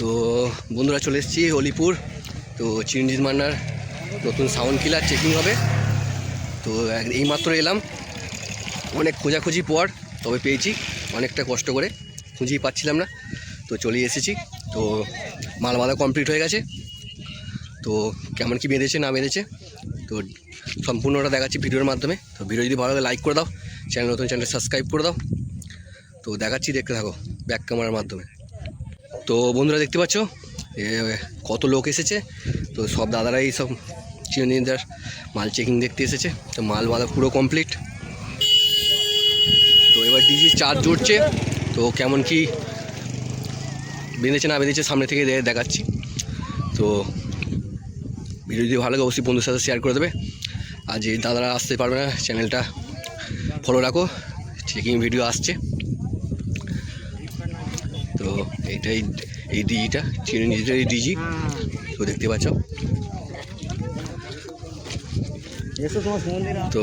তো বন্ধুরা চলে এসেছি অলিপুর তো চিরঞ্জিত মান্নার নতুন সাউন্ড কিলার চেকিং হবে। তো এইমাত্র এলাম। অনেক খোঁজাখুঁজি পর তবে পেয়েছি অনেকটা কষ্ট করে। খুঁজেই পাচ্ছিলাম না। তো চলে এসেছি। তো মাল বাঁধা কমপ্লিট হয়ে গেছে। তো কেমন কি বেঁধেছে, না বেঁধেছে, তো সম্পূর্ণটা দেখাচ্ছি ভিডিওর মাধ্যমে। তো ভিডিও যদি ভালো লাগে লাইক করে দাও। চ্যানেল নতুন চ্যানেল সাবস্ক্রাইব করে দাও। তো দেখাচ্ছি, দেখতে থাকো। ব্যাক ক্যামেরার মাধ্যমে। তো বন্ধুরা দেখতে পাচ্ছ? কত লোক এসেছে। তো সব দাদারাই সব চিরঞ্জিনদার মাল চেকিং দেখতে এসেছে। তো মাল বাঁধা পুরো কমপ্লিট তো এবার ডিজি চার্জ জুড়ছে। তো কেমন কি বেঁধেছে না বেঁধেছে সামনে থেকে দেখাচ্ছি। তো ভিডিও যদি ভালো লাগে অবশ্যই বন্ধুর সাথে শেয়ার করে দেবে। আর যে দাদারা আসতে পারবে না চ্যানেলটা ফলো রাখো। চেকিং ভিডিও আসছে। তো এইটাই, এই ডিজিটা চিরঞ্জিতের এই ডিজি তো দেখতে পাচ্ছ। তো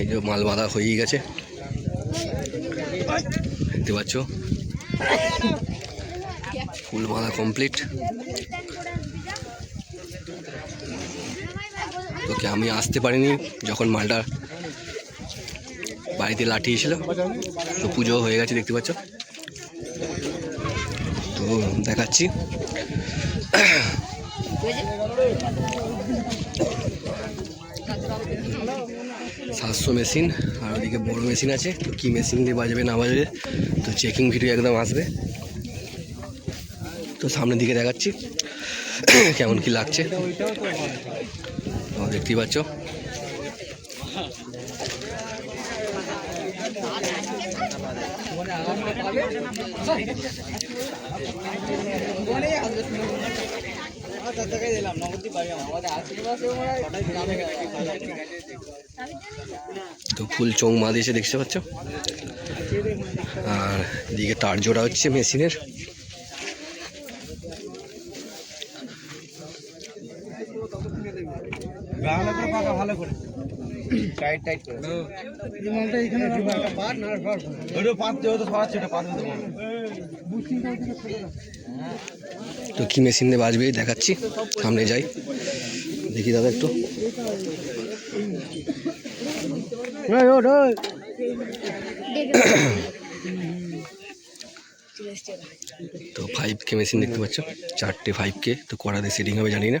এই যে মাল বাঁধা হয়েই গেছে। দেখতে পাচ্ছ। ফুল বাঁধা কমপ্লিট তোকে আমি আসতে পারিনি যখন মালটা বাড়িতে লাঠি লাঠিয়েছিল তো পুজো হয়ে গেছে, দেখতে পাচ্ছ। দেখাচ্ছি। সাতশো মেশিন, আর ওদিকে বড় মেশিন আছে, তো কী মেশিন দিয়ে বাজবে না বাজবে, তো চেকিং ভিডিও একদম আসবে। তো সামনের দিকে দেখাচ্ছি, কেমন কি লাগছে। দেখতেই পাচ্ছ। তো ফুল চোং মা দিয়েছে দেখতে পাচ্ছ? আর এদিকে তার জোড়া হচ্ছে মেশিনের। ভালো করে। টাইট টাইট করে। ওটা পাত দেওয়া তো সরাচ্ছে ওটা পাত দেবো তো কী মেশিন দিয়ে বাজবে দেখাচ্ছি। সামনে যাই। দেখি দাদা একটু। তো ফাইভ কে মেশিন দেখতে পাচ্ছ। চারটে ফাইভ কে তো কড়া দিয়ে সেটিং হবে জানি না।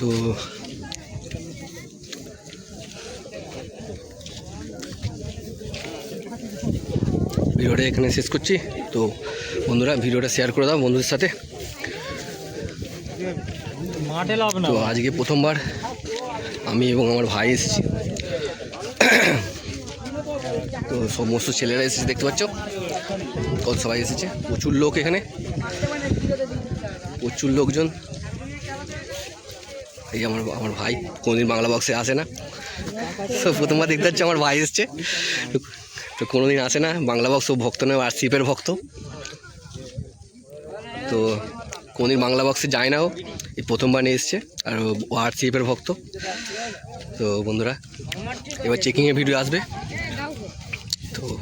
তো ভিডিওটা এখানে শেষ করছি। তো বন্ধুরা ভিডিওটা শেয়ার করে দাও বন্ধুদের সাথে। তো আজকে প্রথমবার আমি এবং আমার ভাই এসেছি। তো সমস্ত ছেলেরা এসেছে দেখতে পাচ্ছ? কত সবাই এসেছে? প্রচুর লোক এখানে। প্রচুর লোকজন। এই আমার আমার ভাই কোনোদিন বাংলা বক্সে আসে না। তো প্রথমবার দেখতে পাচ্ছি আমার ভাই এসছে। তো- কোনোদিন আসে না, বাংলা বক্স ভক্ত নয় আর শিপের ভক্ত। তো কোনোদিন বাংলা বক্সে যায় না ও, এই প্রথমবার নিয়ে এসছে, আর আর শিপের ভক্ত। তো বন্ধুরা, এবার চেকিংয়ের ভিডিও আসবে। তো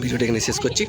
ভিডিওটা এখানে শেষ করছি।